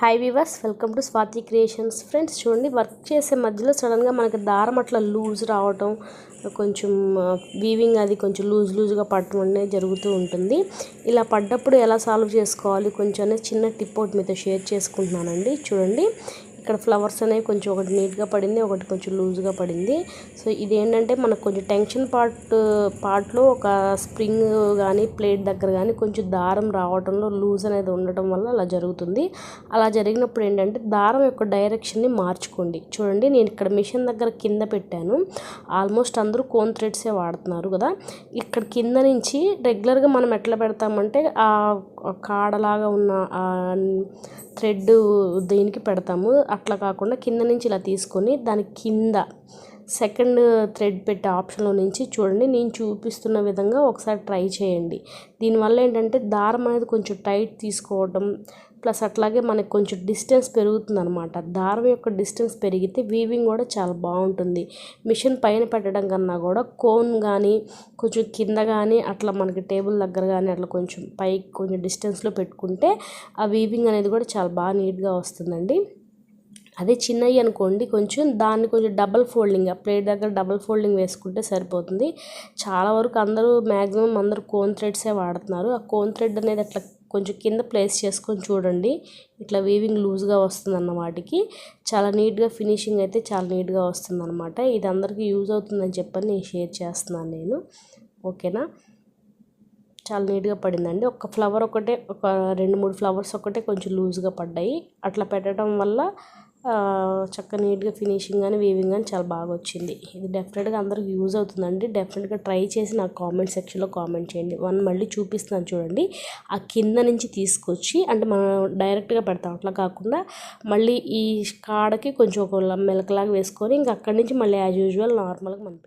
Hi viewers welcome to Swathi creations friends చూడండి work చేసే మధ్యలో సడన్గా మనకి దారం అట్లా లూజ్ రావటం కొంచెం వీవింగ్ అది కొంచెం లూజ్ లూజ్గా పడటం అనేది జరుగుతూ ఉంటుంది. ఇలా పడ్డప్పుడు ఎలా సాల్వ్ చేసుకోవాలి? కొంచెం అనేది చిన్న టిప్ ఒకటి మీతో షేర్ చేసుకుంటున్నానండి. చూడండి ఇక్కడ ఫ్లవర్స్ అనేవి కొంచెం ఒకటి నీట్గా పడింది ఒకటి కొంచెం లూజ్గా పడింది. సో ఇది ఏంటంటే మనకు కొంచెం టెన్షన్ పార్ట్ పార్ట్లో ఒక స్ప్రింగ్ కానీ ప్లేట్ దగ్గర కానీ కొంచెం దారం రావడంలో లూజ్ అనేది ఉండటం వల్ల అలా జరుగుతుంది. అలా జరిగినప్పుడు ఏంటంటే దారం యొక్క డైరెక్షన్ని మార్చుకోండి. చూడండి నేను ఇక్కడ మిషన్ దగ్గర కింద పెట్టాను. ఆల్మోస్ట్ అందరూ కోన్ థ్రెడ్సే వాడుతున్నారు కదా. ఇక్కడ కింద నుంచి రెగ్యులర్గా మనం ఎట్లా పెడతామంటే ఆ కాడలాగా ఉన్న థ్రెడ్ దీనికి పెడతాము. అట్లా కాకుండా కింద నుంచి ఇలా తీసుకొని దాని కింద సెకండ్ థ్రెడ్ పెట్టే ఆప్షన్లో నుంచి చూడండి నేను చూపిస్తున్న విధంగా ఒకసారి ట్రై చేయండి. దీనివల్ల ఏంటంటే దారం అనేది కొంచెం టైట్ తీసుకోవడం ప్లస్ అట్లాగే మనకి కొంచెం డిస్టెన్స్ పెరుగుతుంది అనమాట దారం యొక్క డిస్టెన్స్ పెరిగితే వీవింగ్ కూడా చాలా బాగుంటుంది. మిషన్ పైన పెట్టడం కన్నా కూడా కోన్ కానీ కొంచెం కింద కానీ అట్లా మనకి టేబుల్ దగ్గర కానీ అట్లా కొంచెం పైకి కొంచెం డిస్టెన్స్లో పెట్టుకుంటే ఆ వీవింగ్ అనేది కూడా చాలా బాగా నీట్గా వస్తుందండి. అదే చిన్నవి అనుకోండి కొంచెం దాన్ని కొంచెం డబల్ ఫోల్డింగ్ ప్లేట్ దగ్గర డబల్ ఫోల్డింగ్ వేసుకుంటే సరిపోతుంది. చాలా వరకు అందరూ మ్యాక్సిమం అందరూ కోన్ థ్రెడ్సే వాడుతున్నారు. ఆ కోన్ థ్రెడ్ అనేది అట్లా కొంచెం కింద ప్లేస్ చేసుకొని చూడండి. ఇట్లా వీవింగ్ లూజ్గా వస్తుందన్న వాటికి. చాలా నీట్గా ఫినిషింగ్ అయితే చాలా నీట్గా వస్తుందన్నమాట. ఇది అందరికీ యూజ్ అవుతుందని చెప్పని నేను షేర్ చేస్తున్నాను నేను. ఓకేనా చాలా నీట్గా పడిందండి. ఒక ఫ్లవర్ ఒకటే ఒక రెండు మూడు ఫ్లవర్స్ ఒకటే కొంచెం లూజ్గా పడ్డాయి. అట్లా పెట్టడం వల్ల చక్క నీట్గా ఫినిషింగ్ కానీ వీవింగ్ కానీ చాలా బాగా వచ్చింది. ఇది డెఫినెట్గా అందరికి యూజ్ అవుతుందండి. డెఫినెట్గా ట్రై చేసి నాకు కామెంట్ సెక్షన్లో కామెంట్ చేయండి. వన్ మళ్ళీ చూపిస్తున్నాను చూడండి. ఆ కింద నుంచి తీసుకొచ్చి అంటే మనం డైరెక్ట్గా పెడతాం. అట్లా కాకుండా మళ్ళీ ఈ కాడకి కొంచెం ఒక మెలకలాగా వేసుకొని ఇంక అక్కడి నుంచి మళ్ళీ యాజ్ యూజువల్ నార్మల్గా మనం